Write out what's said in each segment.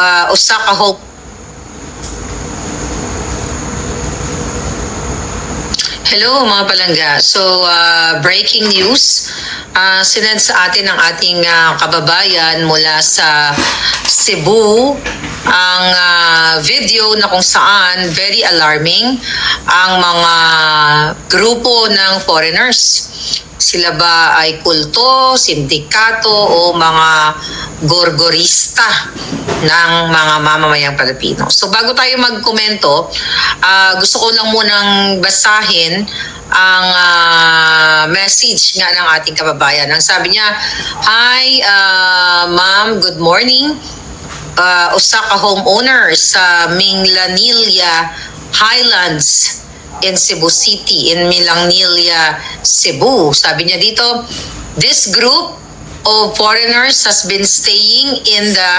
uh, Osaka Hope Hello mga palangga. So, uh, breaking news. Uh, sinend sa atin ng ating uh, kababayan mula sa Cebu ang uh, video na kung saan very alarming ang mga grupo ng foreigners. Sila ba ay kulto, sindikato o mga gorgorista ng mga mamamayang Pilipino. So bago tayo magkomento, ah, gusto ko lang munang basahin ang ah, message nga ng ating kababayan. Ang sabi niya, Hi, ah, ma'am, good morning. Uh, Osaka homeowner sa Minglanilia Highlands in Cebu City, in Milangnilia, Cebu. Sabi niya dito, this group of foreigners has been staying in the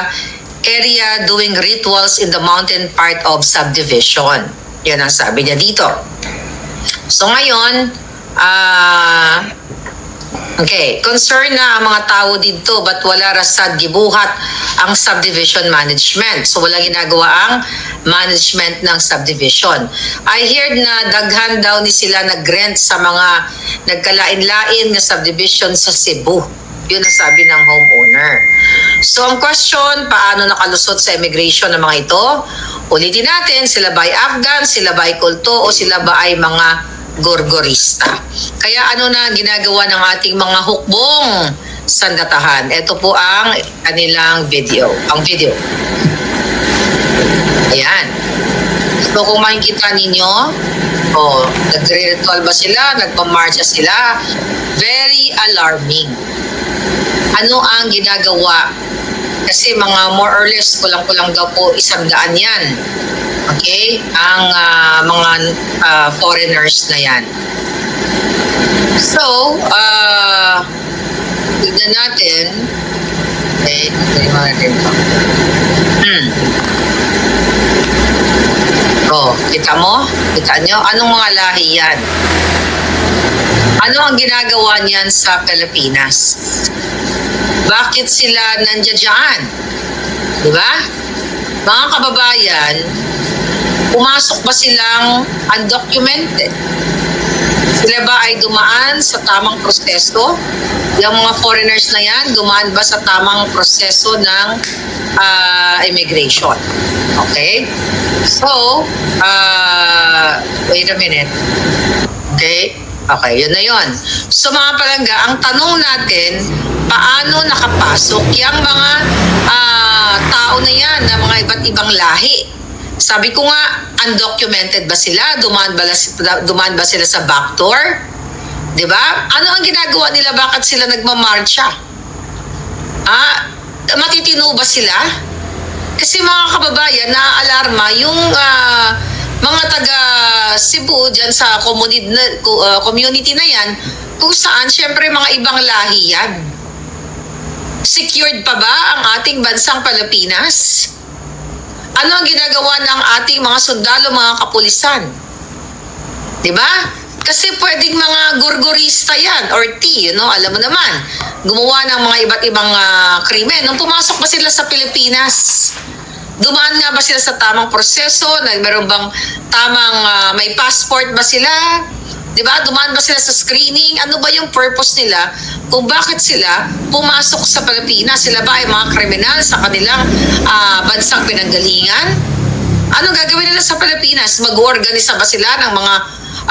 area doing rituals in the mountain part of subdivision. Yan ang sabi niya dito. So ngayon, ah, okay, concern na ang mga tao dito but wala rasad gibuhat ang subdivision management. So walang ginagawa ang management ng subdivision. I heard na daghan daw ni sila nag-rent sa mga nagkalain-lain na subdivision sa Cebu. Yun ang sabi ng homeowner. So ang question, paano nakalusot sa immigration ng mga ito? Ulitin natin, sila ba ay Afghan, sila ba ay kulto, o sila ba ay mga gorgorista? Kaya ano na ginagawa ng ating mga hukbong sandatahan? Ito po ang kanilang video. Ang video. Ayan. So kung makikita ninyo, oh, nagre-ritual ba sila? Nagpamarcha sila? Very alarming. Ano ang ginagawa? Kasi mga more or less, kulang-kulang daw po isang daan yan. Okay? Ang ah, mga ah, foreigners na yan. So, uh, tignan natin. Okay, tignan natin ito. Hmm. Oh, kita mo? Kita nyo? Anong mga lahi yan? Ano ang ginagawa niyan sa Pilipinas? Bakit sila nandiyan? Di ba? Mga kababayan, pumasok ba silang undocumented? Sila ba ay dumaan sa tamang proseso? Yung mga foreigners na yan, dumaan ba sa tamang proseso ng ah, immigration? Okay? So, uh, wait a minute. Okay? Okay, yun na yun. So mga palangga, ang tanong natin, paano nakapasok yung mga ah, tao na yan, na mga iba't ibang lahi? Sabi ko nga, undocumented ba sila? Dumaan ba, dumaan ba sila sa backdoor? Di ba? Ano ang ginagawa nila? Bakit sila nagmamarcha? Ah, matitino ba sila? Kasi mga kababayan, naaalarma yung ah, mga taga Cebu dyan sa community na, ah, community na yan kung saan syempre mga ibang lahi yan. Secured pa ba ang ating bansang Pilipinas? Ano ang ginagawa ng ating mga sundalo, mga kapulisan? 'Di ba? Kasi pwedeng mga gurgurista yan or T, you know, alam mo naman. Gumawa ng mga iba't ibang ah, krimen. Nung pumasok ba sila sa Pilipinas, dumaan nga ba sila sa tamang proseso? Meron bang tamang ah, may passport ba sila? 'Di ba? Dumaan ba sila sa screening? Ano ba yung purpose nila? Kung bakit sila pumasok sa Pilipinas? Sila ba ay mga kriminal sa kanilang ah, bansang pinanggalingan? Ano gagawin nila sa Pilipinas? Mag-organisa ba sila ng mga,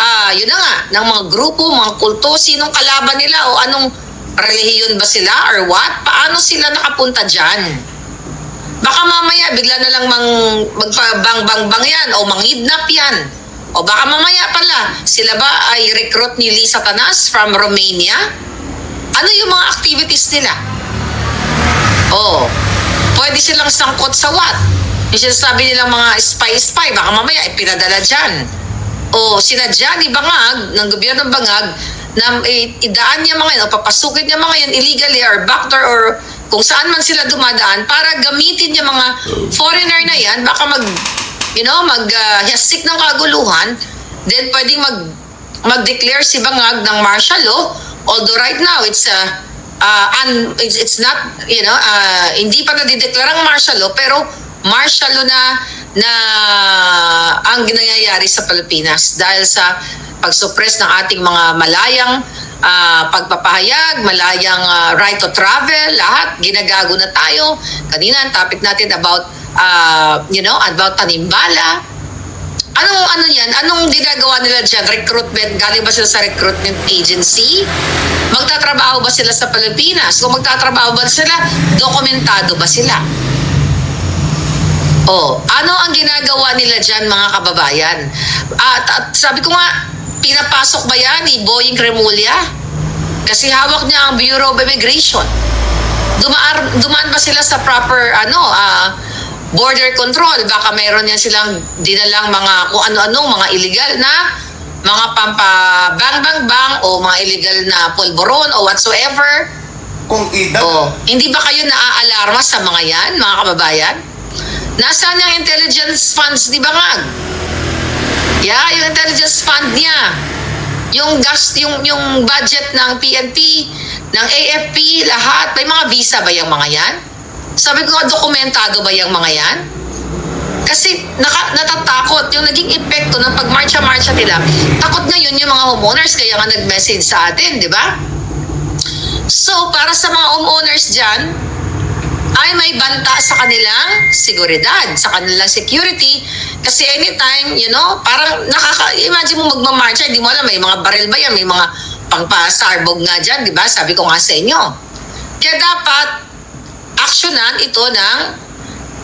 ah, yun na nga, ng mga grupo, mga kulto? Sinong kalaban nila o anong relihiyon ba sila or what? Paano sila nakapunta dyan? Baka mamaya bigla na lang mang magpabang-bang-bang yan o mangidnap yan. O baka mamaya pala, sila ba ay recruit ni Lisa Tanas from Romania? Ano yung mga activities nila? Oh, pwede silang sangkot sa what? Yung sinasabi nilang mga spy-spy, baka mamaya ipinadala dyan. O sinadya ni Bangag, ng gobyerno ng Bangag, na idaan niya mga yan, o papasukin niya mga yan illegally or backdoor or kung saan man sila dumadaan para gamitin niya mga foreigner na yan, baka mag, you know, mag uh, ng kaguluhan, then pwedeng mag mag-declare si Bangag ng martial law, although right now it's a uh, un, it's, it's not, you know, uh, hindi pa nadideklarang martial law, pero martial law na na ang nangyayari sa Pilipinas dahil sa pagsuppress ng ating mga malayang ah, pagpapahayag, malayang ah, right to travel, lahat ginagago na tayo. Kanina ang topic natin about ah, you know, about tanimbala. Anong ano yan? Anong ginagawa nila diyan? Recruitment? Galing ba sila sa recruitment agency? Magtatrabaho ba sila sa Pilipinas? Kung magtatrabaho ba sila, dokumentado ba sila? Oh, ano ang ginagawa nila diyan mga kababayan? At, at sabi ko nga, pinapasok ba yan ni Boying Cremulya? Kasi hawak niya ang Bureau of Immigration. Dumaan, dumaan ba sila sa proper ano ah, border control? Baka mayroon yan silang dinalang mga kung ano-anong mga illegal na mga pampa bang bang bang o mga illegal na pulburon o whatsoever. Kung ida, Oh, hindi ba kayo naaalarma sa mga yan, mga kababayan? Nasaan yung intelligence funds ni Bangag? Yeah, yung intelligence fund niya. Yung gas, yung, yung budget ng PNP, ng AFP, lahat. May mga visa ba yung mga yan? Sabi ko dokumentado ba yung mga yan? Kasi naka, natatakot yung naging epekto ng pagmarcha-marcha nila. Takot ngayon yung mga homeowners kaya nga nag-message sa atin, di ba? So, para sa mga homeowners dyan, ay may banta sa kanilang seguridad, sa kanilang security. Kasi anytime, you know, parang nakaka-imagine mo magmamarcha, hindi mo alam, may mga baril ba yan, may mga pangpasarbog nga dyan, di ba? Sabi ko nga sa inyo. Kaya dapat, aksyonan ito ng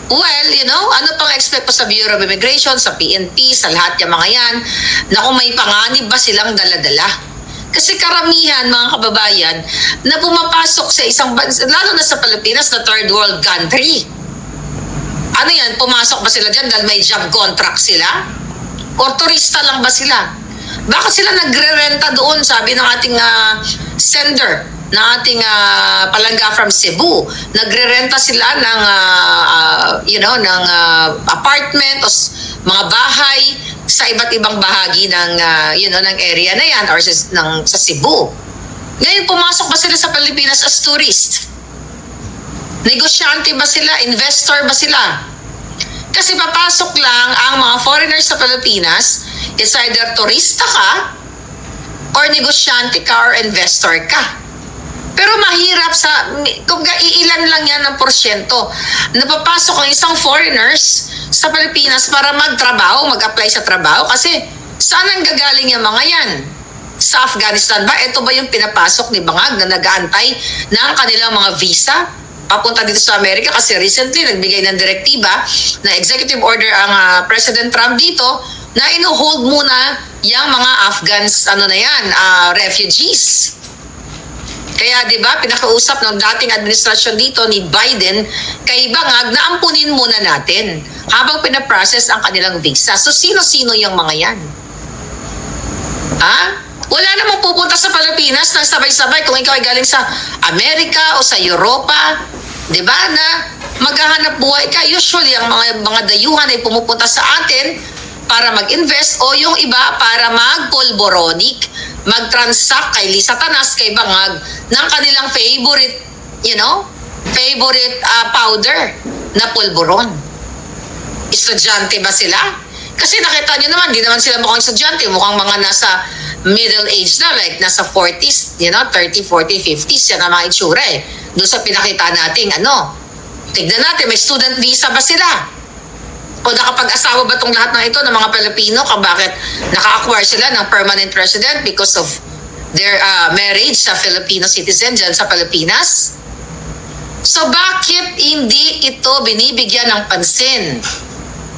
Well, you know, ano pang expect pa sa Bureau of Immigration, sa PNP, sa lahat yung mga yan, na kung may panganib ba silang daladala. Kasi karamihan, mga kababayan, na pumapasok sa isang bansa, lalo na sa Pilipinas, na third world country. Ano yan, pumasok ba sila dyan dahil may job contract sila? O turista lang ba sila? Bakit sila nagre-renta doon, sabi ng ating ah, sender, ng ating ah, palangga from Cebu. Nagre-renta sila ng, ah, ah, you know, ng ah, apartment o mga bahay sa iba't ibang bahagi ng, ah, you know, ng area na yan or sa, ng, sa Cebu. Ngayon, pumasok ba sila sa Pilipinas as tourist? Negosyante ba sila? Investor ba sila? Kasi papasok lang ang mga foreigners sa Pilipinas, it's either turista ka or negosyante ka or investor ka. Pero mahirap sa, kung iilan lang yan ng porsyento, napapasok ang isang foreigners sa Pilipinas para magtrabaho, mag-apply sa trabaho. Kasi saan ang gagaling yung mga yan? Sa Afghanistan ba? Ito ba yung pinapasok ni Bangag na nag-aantay ng kanilang mga visa? Papunta dito sa Amerika kasi recently nagbigay ng direktiba na executive order ang ah, President Trump dito na ino-hold muna yung mga Afghans ano na yan, ah, refugees. Kaya 'di ba, pinakausap ng dating administrasyon dito ni Biden kay Bangag na ampunin muna natin habang pinaprocess ang kanilang visa. So sino-sino yung mga 'yan? Ha? Wala namang pupunta sa Pilipinas na sabay-sabay kung ikaw ay galing sa Amerika o sa Europa, 'di ba? Na maghahanap buhay ka. Usually ang mga mga dayuhan ay pumupunta sa atin para mag-invest o yung iba para mag-pulboronic, mag-transact kay Lisa Tanas, kay Bangag ng kanilang favorite, you know, favorite ah, powder na pulboron. Estudyante ba sila? Kasi nakita nyo naman, di naman sila mukhang estudyante, mukhang mga nasa middle age na, like nasa 40s, you know, 30, 40, 50s, yan ang mga itsura eh. Doon sa pinakita nating ano, tignan natin, may student visa ba sila? O nakapag-asawa ba itong lahat ng ito ng mga Pilipino bakit naka-acquire sila ng permanent resident because of their uh, marriage sa Filipino citizen dyan sa Pilipinas? So bakit hindi ito binibigyan ng pansin?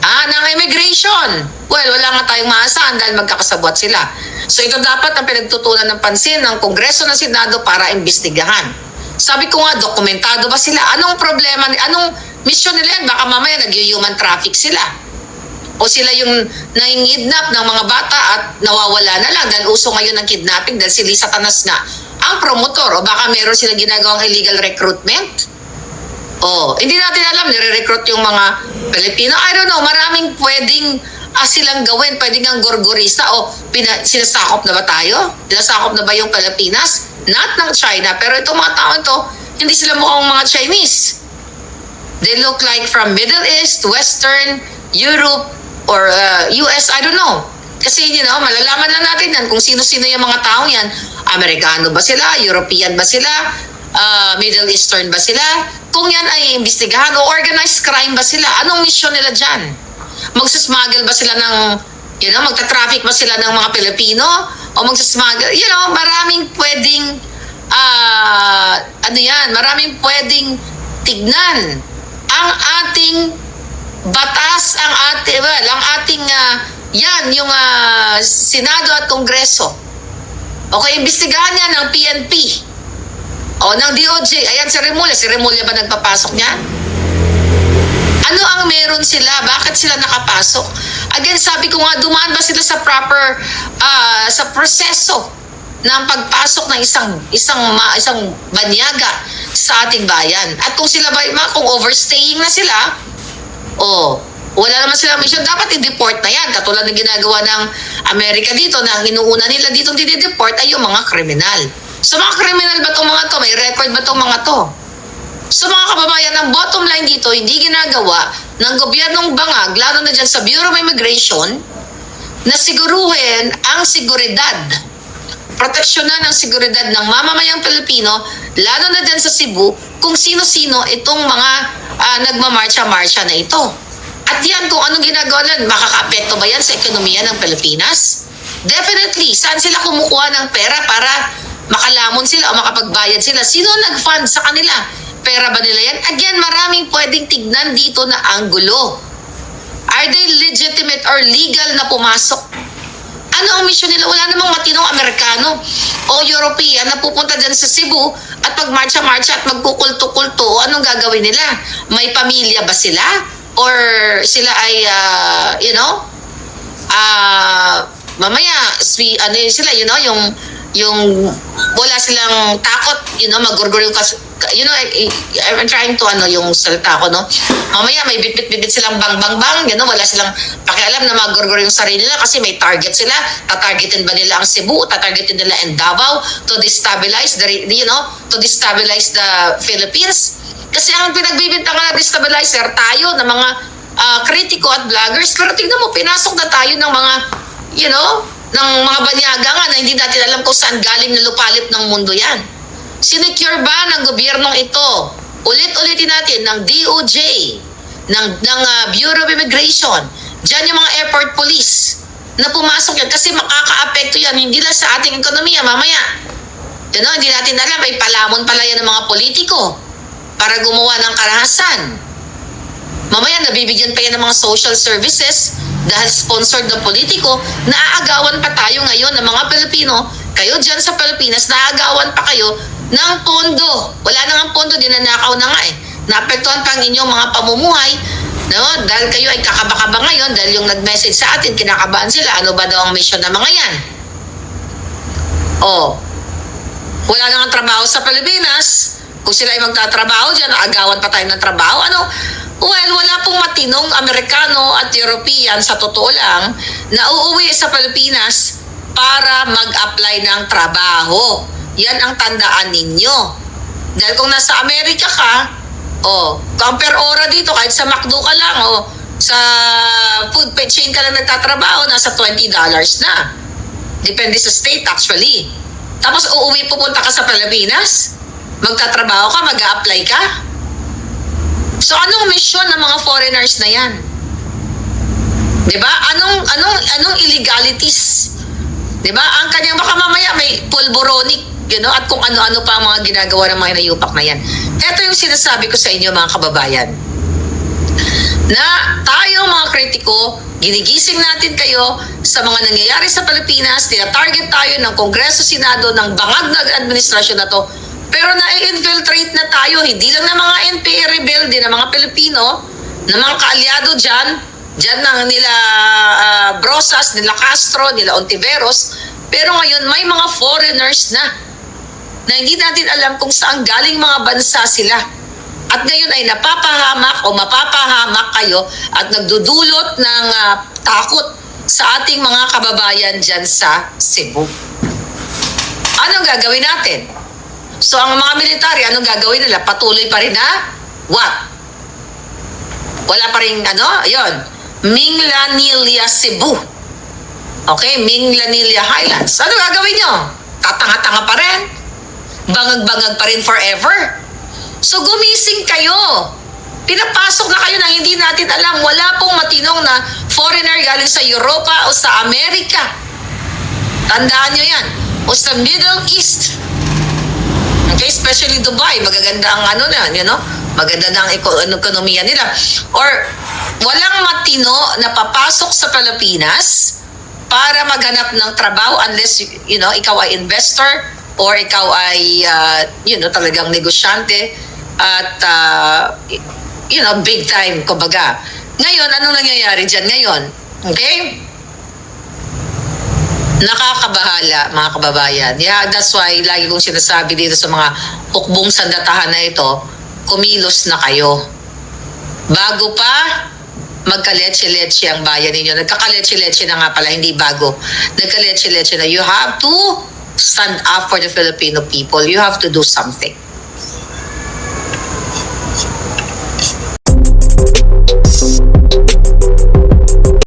Ah, ng immigration. Well, wala nga tayong maasahan dahil magkakasabwat sila. So ito dapat ang pinagtutunan ng pansin ng Kongreso ng Senado para imbestigahan. Sabi ko nga, dokumentado ba sila? Anong problema, anong mission nila yan? Baka mamaya nag-human traffic sila. O sila yung nangingidnap ng mga bata at nawawala na lang dahil uso ngayon ng kidnapping dahil si Lisa Tanas nga ang promotor o baka meron silang ginagawang illegal recruitment. Oh, hindi natin alam, nire-recruit yung mga Pilipino. I don't know, maraming pwedeng ah, silang gawin. Pwedeng ang gorgorista o pina, sinasakop na ba tayo? Sinasakop na ba yung Pilipinas? Not ng China, pero itong mga tao ito, hindi sila mukhang mga Chinese. They look like from Middle East, Western, Europe, or uh, US, I don't know. Kasi, you know, malalaman lang natin yan kung sino-sino yung mga taong yan. Amerikano ba sila? European ba sila? Uh, Middle Eastern ba sila? Kung yan ay imbestigahan o organized crime ba sila? Anong mission nila dyan? Magsasmuggle ba sila ng, you know, magta-traffic ba sila ng mga Pilipino? O magsasmuggle, you know, maraming pwedeng, ah, ano yan, maraming pwedeng tignan ang ating batas, ang ating, well, ang ating, ah, yan, yung ah, Senado at Kongreso. Okay, imbestigahan yan ng PNP. O, ng DOJ. Ayan si Remulla. Si Remulla ba nagpapasok niya? Ano ang meron sila? Bakit sila nakapasok? Again, sabi ko nga, dumaan ba sila sa proper, ah, sa proseso ng pagpasok ng isang isang isang banyaga sa ating bayan. At kung sila ba, ma- kung overstaying na sila, oh, wala naman silang mission, dapat i-deport na yan. Katulad ng ginagawa ng Amerika dito, na ang inuuna nila dito dinideport ay yung mga kriminal. So mga kriminal ba itong mga to? May record ba itong mga to? So mga kababayan, ang bottom line dito, hindi ginagawa ng gobyernong bangag, lalo na dyan sa Bureau of Immigration, na siguruhin ang seguridad. Proteksyonan ang seguridad ng mamamayang Pilipino, lalo na dyan sa Cebu, kung sino-sino itong mga ah, nagmamarcha-marcha na ito. At yan, kung anong ginagawa lang, makakaapekto ba yan sa ekonomiya ng Pilipinas? Definitely. Saan sila kumukuha ng pera para makalamon sila o makapagbayad sila? Sino nag-fund sa kanila? Pera ba nila yan? Again, maraming pwedeng tignan dito na anggulo. Are they legitimate or legal na pumasok? Ano ang mission nila? Wala namang matinong Amerikano o European na pupunta dyan sa Cebu at magmarcha-marcha at magkukulto-kulto. Anong gagawin nila? May pamilya ba sila? Or sila ay, ah, you know, ah, mamaya, swi, ano yun sila, you know, yung, yung wala silang takot, you know, magurgur yung kas, you know, I, I- I'm trying to, ano, yung salita ko, no? Mamaya, may bit-bit-bit silang bang-bang-bang, you know, wala silang pakialam na magurgur yung sarili nila kasi may target sila. Tatargetin ba nila ang Cebu? Tatargetin nila ang Davao to destabilize the, you know, to destabilize the Philippines? Kasi ang pinagbibintangan na destabilizer tayo ng mga ah, kritiko at vloggers. Pero tingnan mo, pinasok na tayo ng mga, you know, ng mga banyaga nga na hindi natin alam kung saan galing na lupalip ng mundo yan. Sinecure ba ng gobyernong ito? Ulit-ulitin natin ng DOJ, ng, ng ah, Bureau of Immigration, dyan yung mga airport police na pumasok yan kasi makaka-apekto yan hindi lang sa ating ekonomiya mamaya. You know, hindi natin alam, may palamon pala yan ng mga politiko para gumawa ng karahasan. Mamaya nabibigyan pa yan ng mga social services dahil sponsored ng politiko, naaagawan pa tayo ngayon ng mga Pilipino, kayo dyan sa Pilipinas, naaagawan pa kayo ng pondo. Wala na nga pondo, dinanakaw na nga eh. Naapektuhan pa ang inyong mga pamumuhay, no? dahil kayo ay kakaba-kaba ngayon, dahil yung nag-message sa atin, kinakabahan sila, ano ba daw ang mission ng mga yan? Oh, wala na nga trabaho sa Pilipinas. Kung sila ay magtatrabaho dyan, agawan pa tayo ng trabaho. Ano? Well, wala pong matinong Amerikano at European sa totoo lang na uuwi sa Pilipinas para mag-apply ng trabaho. Yan ang tandaan ninyo. Dahil kung nasa Amerika ka, oh, compare ora dito, kahit sa McDo ka lang, oh, sa food chain ka lang nagtatrabaho, nasa $20 na. Depende sa state actually. Tapos uuwi pupunta ka sa Pilipinas, magtatrabaho ka, mag apply ka. So anong mission ng mga foreigners na 'yan? 'Di ba? Anong anong anong illegalities? 'Di ba? Ang kanyang baka mamaya may pulboronic, you know, at kung ano-ano pa ang mga ginagawa ng mga nayupak na 'yan. Ito yung sinasabi ko sa inyo mga kababayan. Na tayo mga kritiko, ginigising natin kayo sa mga nangyayari sa Pilipinas, tina-target tayo ng Kongreso, Senado, ng bangag na administrasyon na to. Pero na-infiltrate na tayo, hindi lang ng mga NPA rebelde, ng mga Pilipino, ng mga kaalyado dyan, dyan ng nila ah, Brosas, nila Castro, nila Ontiveros, pero ngayon may mga foreigners na na hindi natin alam kung saan galing mga bansa sila. At ngayon ay napapahamak o mapapahamak kayo at nagdudulot ng ah, takot sa ating mga kababayan dyan sa Cebu. Anong gagawin natin? So ang mga military, anong gagawin nila? Patuloy pa rin na what? wala pa rin ano, yun, Minglanilia Cebu. Okay, Minglanilia Highlands. Ano gagawin nyo? Tatanga-tanga pa rin? Bangag-bangag pa rin forever? So gumising kayo. Pinapasok na kayo na hindi natin alam. Wala pong matinong na foreigner galing sa Europa o sa Amerika. Tandaan nyo yan. O sa Middle East. Okay, especially Dubai, magaganda ang ano na, you know, maganda na ang ano, ekonomiya nila. Or walang matino na papasok sa Pilipinas para maghanap ng trabaho unless, you know, ikaw ay investor or ikaw ay, uh, you know, talagang negosyante at, uh, you know, big time, kumbaga. Ngayon, anong nangyayari dyan ngayon? Okay? nakakabahala mga kababayan. Yeah, that's why lagi kong sinasabi dito sa mga hukbong sandatahan na ito, kumilos na kayo. Bago pa magkaletse-letse ang bayan ninyo. Nagkakaletse-letse na nga pala, hindi bago. Nagkaletse-letse na. You have to stand up for the Filipino people. You have to do something.